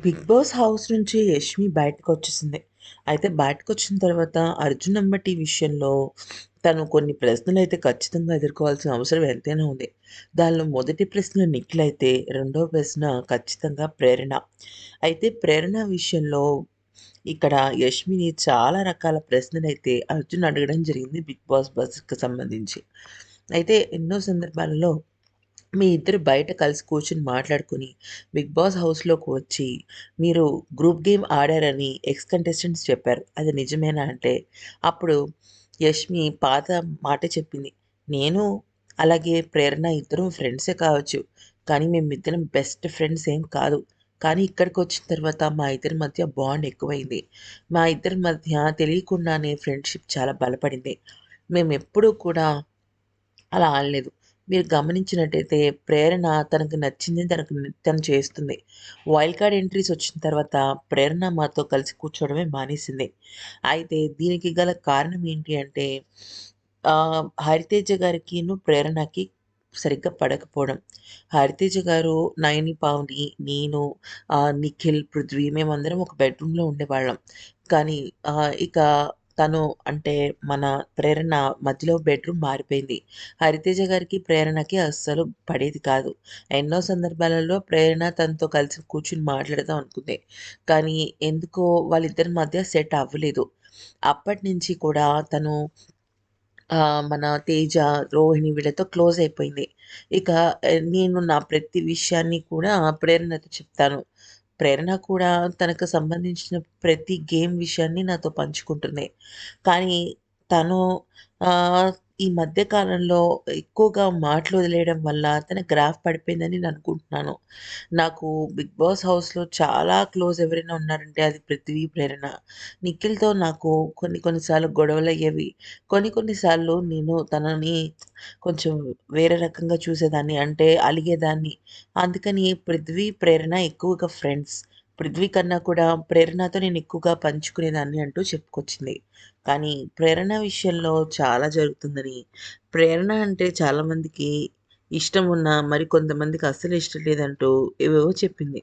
Big boss house నుంచి యష్మి బయటకు వచ్చేసింది అయితే బయటకు వచ్చిన తర్వాత అర్జున్ అమ్మటి విషయంలో తను కొన్ని ప్రశ్నలు అయితే ఖచ్చితంగా ఎదుర్కోవాల్సిన అవసరం ఎంతైనా ఉంది. దానిలో మొదటి ప్రశ్న నిఖిల్ అయితే, రెండవ ప్రశ్న ఖచ్చితంగా ప్రేరణ. అయితే ప్రేరణ విషయంలో ఇక్కడ యష్మిని చాలా రకాల ప్రశ్నలు అయితే అర్జున్ అడగడం జరిగింది బిగ్ బాస్ బస్‌కి సంబంధించి. అయితే ఎన్నో సందర్భాలలో మీ ఇద్దరు బయట కలిసి కూర్చొని మాట్లాడుకుని బిగ్ బాస్ హౌస్‌లోకి వచ్చి, మీరు గ్రూప్ గేమ్ ఆడారని ఎక్స్ కంటెస్టెంట్స్ చెప్పారు. అది నిజమేనా అంటే, అప్పుడు యష్మి పాత మాట చెప్పింది. నేను అలాగే ప్రేరణ ఇద్దరం ఫ్రెండ్సే కావచ్చు. కానీ మేమిద్దరం బెస్ట్ ఫ్రెండ్స్ ఏం కాదు. కానీ ఇక్కడికి వచ్చిన తర్వాత మా ఇద్దరి మధ్య బాండ్ ఎక్కువైంది. మా ఇద్దరి మధ్య తెలియకుండానే ఫ్రెండ్‌షిప్ చాలా బలపడింది. మేము ఎప్పుడూ కూడా అలా ఆడలేదు. మీరు గమనించినట్టయితే ప్రేరణ తనకు నచ్చింది తనకు తను చేస్తుంది. వైల్డ్ కార్డ్ ఎంట్రీస్ వచ్చిన తర్వాత ప్రేరణ మాతో కలిసి కూర్చోవడమే మానేసింది. అయితే దీనికి గల కారణం ఏంటి అంటే హరితేజ గారికిను, ప్రేరణకి సరిగ్గా పడకపోవడం. హరితేజ గారు, నయని, పావని, నేను, నిఖిల్, పృథ్వీ మేమందరం ఒక బెడ్‌రూమ్‌లో ఉండేవాళ్ళం. కానీ ఇక తను అంటే మన ప్రేరణ మధ్యలో బెడ్‌రూమ్ మారిపోయింది. హరితేజ గారికి, ప్రేరణకి అస్సలు పడేది కాదు. ఎన్నో సందర్భాలలో ప్రేరణ తనతో కలిసి కూర్చొని మాట్లాడదాం అనుకుంది. కానీ ఎందుకో వాళ్ళిద్దరి మధ్య సెట్ అవ్వలేదు. అప్పటినుంచి కూడా తను మన తేజ, రోహిణి వీళ్ళతో క్లోజ్ అయిపోయింది. ఇక నేను నా ప్రతి విషయాన్ని కూడా ప్రేరణతో చెప్తాను. ప్రేరణ కూడా తనకు సంబంధించిన ప్రతి గేమ్ విషయాన్ని నాతో పంచుకుంటుంది. కానీ తను ఈ మధ్య కాలంలో ఎక్కువగా మాటలు వదిలేయడం వల్ల తన గ్రాఫ్ పడిపోయిందని నేను అనుకుంటున్నాను. నాకు బిగ్ బాస్ హౌస్‌లో చాలా క్లోజ్ ఎవరైనా ఉన్నారంటే అది పృథ్వీ, ప్రేరణ. నిఖిల్‌తో నాకు కొన్ని కొన్ని సార్లు గొడవలయ్యేవి. కొన్ని కొన్ని సార్లు నేను తనని కొంచెం వేరే రకంగా చూసేదాన్ని. అంటే అలిగేదాన్ని. అందుకని పృథ్వీ, ప్రేరణ ఎక్కువగా ఫ్రెండ్స్. పృథ్వీ కన్నా కూడా ప్రేరణతో నేను ఎక్కువగా పంచుకునేదాన్ని అంటూ చెప్పుకొచ్చింది. కానీ ప్రేరణ విషయంలో చాలా జరుగుతుందని, ప్రేరణ అంటే చాలామందికి ఇష్టం ఉన్నా మరి కొంతమందికి అస్సలు ఇష్టం లేదంటూ ఏవేవో చెప్పింది.